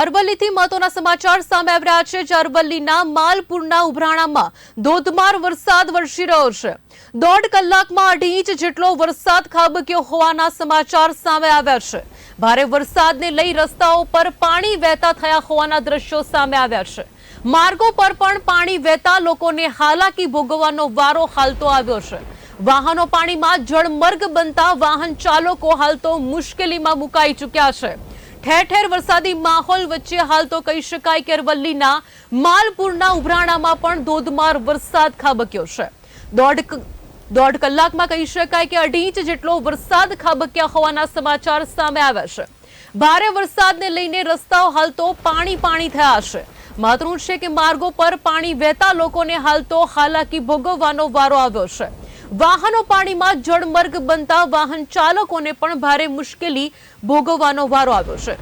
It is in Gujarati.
અરવલ્લીથી મહત્વના સમાચાર સામે આવી રહ્યા છે જે અરવલ્લીના માલપુરના ઉભરાણામાં ધોધમાર વરસાદ વરસી રહ્યો છે. દોઢ કલાકમાં અઢી ઇંચ જેટલો વરસાદ ખાબક્યો હોવાના સમાચાર સામે આવ્યા છે. ભારે વરસાદને લઈ રસ્તાઓ પર પાણી વહેતા થયા હોવાના દ્રશ્યો સામે આવ્યા છે. માર્ગો પર પણ પાણી વહેતા લોકોને હાલાકી ભોગવવાનો વારો હાલતો આવ્યો છે. વાહનો પાણીમાં જળમર્ગ બનતા વાહન ચાલકો હાલ તો મુશ્કેલીમાં મુકાઈ ચૂક્યા છે. ઠેર ઠેર વરસાદી માહોલ વચ્ચે હાલ તો કહી શકાય કે અરવલ્લીના માલપુરના ઉભરાણામાં પણ ધોધમાર વરસાદ ખાબક્યો છે. દોઢ દોઢ કલાકમાં કહી શકાય કે અઢી ઇંચ જેટલો વરસાદ ખાબક્યા હોવાના સમાચાર સામે આવ્યા છે. ભારે વરસાદને લઈને રસ્તાઓ હાલ તો પાણી પાણી થયા છે. મહત્વનું છે કે માર્ગો પર પાણી વહેતા લોકોને હાલ તો હાલાકી ભોગવવાનો વારો આવ્યો છે. વાહનો પાણીમાં જળમર્ગ બનતા વાહન ચાલકોને પણ ભારે મુશ્કેલી ભોગવવાનો વારો આવ્યો છે.